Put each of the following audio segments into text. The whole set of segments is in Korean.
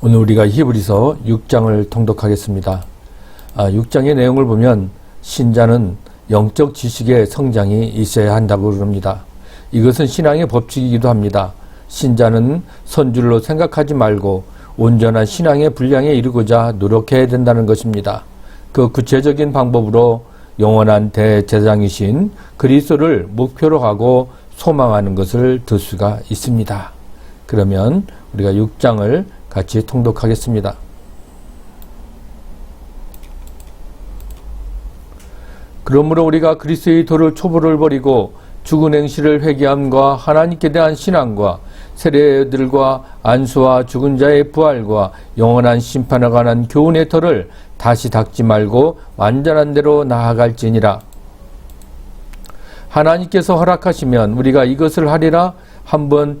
오늘 우리가 히브리서 6장을 통독하겠습니다. 아, 6장의 내용을 보면 신자는 영적 지식의 성장이 있어야 한다고 그럽니다. 이것은 신앙의 법칙이기도 합니다. 신자는 선줄로 생각하지 말고 온전한 신앙의 분량에 이르고자 노력해야 된다는 것입니다. 그 구체적인 방법으로 영원한 대제장이신 그리스도를 목표로 하고 소망하는 것을 들 수가 있습니다. 그러면 우리가 6장을 같이 통독하겠습니다. 그러므로 우리가 그리스도의 도를 초보를 버리고 죽은 행실을 회개함과 하나님께 대한 신앙과 세례들과 안수와 죽은 자의 부활과 영원한 심판에 관한 교훈의 터를 다시 닦지 말고 완전한 대로 나아갈지니라. 하나님께서 허락하시면 우리가 이것을 하리라 한번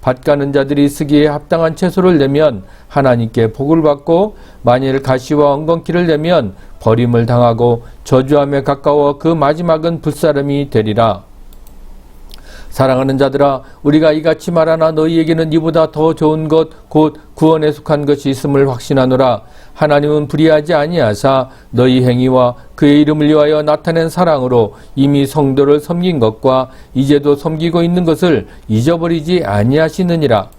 밭 가는 자들이 쓰기에 합당한 채소를 내면 하나님께 복을 받고 만일 가시와 엉겅퀴를 내면 버림을 당하고 저주함에 가까워 그 마지막은 불사름이 되리라. 사랑하는 자들아 우리가 이같이 말하나 너희에게는 이보다 더 좋은 것 곧 구원에 속한 것이 있음을 확신하노라. 하나님은 불의하지 아니하사 너희 행위와 그의 이름을 위하여 나타낸 사랑으로 이미 성도를 섬긴 것과 이제도 섬기고 있는 것을 잊어버리지 아니하시느니라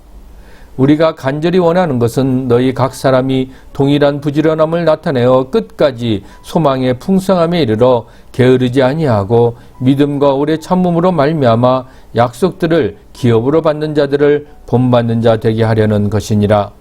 우리가 간절히 원하는 것은 너희 각 사람이 동일한 부지런함을 나타내어 끝까지 소망의 풍성함에 이르러 게으르지 아니하고 믿음과 오래 참음으로 말미암아 약속들을 기업으로 받는 자들을 본받는 자 되게 하려는 것이니라.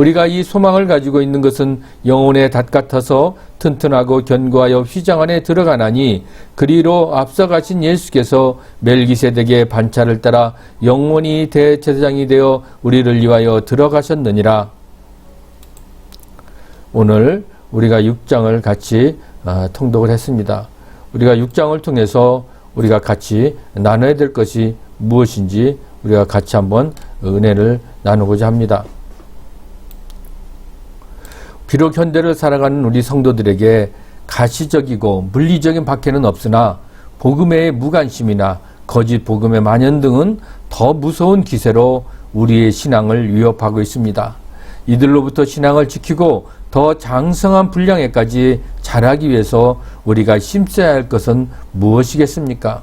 우리가 이 소망을 가지고 있는 것은 영혼의 닷 같아서 튼튼하고 견고하여 휘장 안에 들어가나니 그리로 앞서가신 예수께서 멜기세덱의 반차를 따라 영원히 대제사장이 되어 우리를 위하여 들어가셨느니라. 오늘 우리가 6장을 같이 아, 통독을 했습니다. 우리가 6장을 통해서 우리가 같이 나눠야 될 것이 무엇인지 우리가 같이 한번 은혜를 나누고자 합니다. 비록 현대를 살아가는 우리 성도들에게 가시적이고 물리적인 박해는 없으나 복음의 무관심이나 거짓 복음의 만연 등은 더 무서운 기세로 우리의 신앙을 위협하고 있습니다. 이들로부터 신앙을 지키고 더 장성한 분량에까지 자라기 위해서 우리가 힘써야 할 것은 무엇이겠습니까?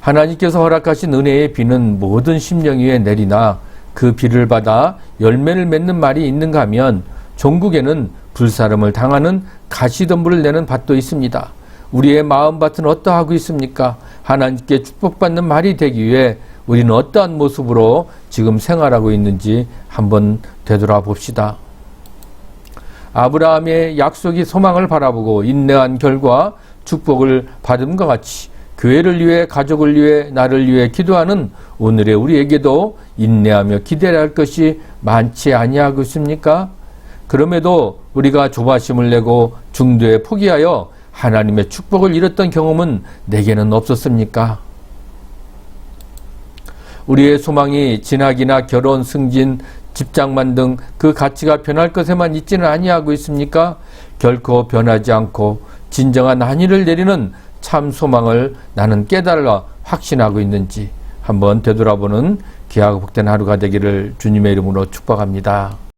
하나님께서 허락하신 은혜의 비는 모든 심령 위에 내리나 그 비를 받아 열매를 맺는 말이 있는가 하면 종국에는 불사름을 당하는 가시덤불을 내는 밭도 있습니다. 우리의 마음밭은 어떠하고 있습니까? 하나님께 축복받는 말이 되기 위해 우리는 어떠한 모습으로 지금 생활하고 있는지 한번 되돌아 봅시다. 아브라함의 약속이 소망을 바라보고 인내한 결과 축복을 받음과 같이 교회를 위해 가족을 위해 나를 위해 기도하는 오늘의 우리에게도 인내하며 기대해야 할 것이 많지 아니하고 있습니까? 그럼에도 우리가 조바심을 내고 중도에 포기하여 하나님의 축복을 잃었던 경험은 내게는 없었습니까? 우리의 소망이 진학이나 결혼, 승진, 집장만 등 그 가치가 변할 것에만 있지는 아니하고 있습니까? 결코 변하지 않고 진정한 한의를 내리는 참 소망을 나는 깨달아 확신하고 있는지 한번 되돌아보는 귀하고 복된 하루가 되기를 주님의 이름으로 축복합니다.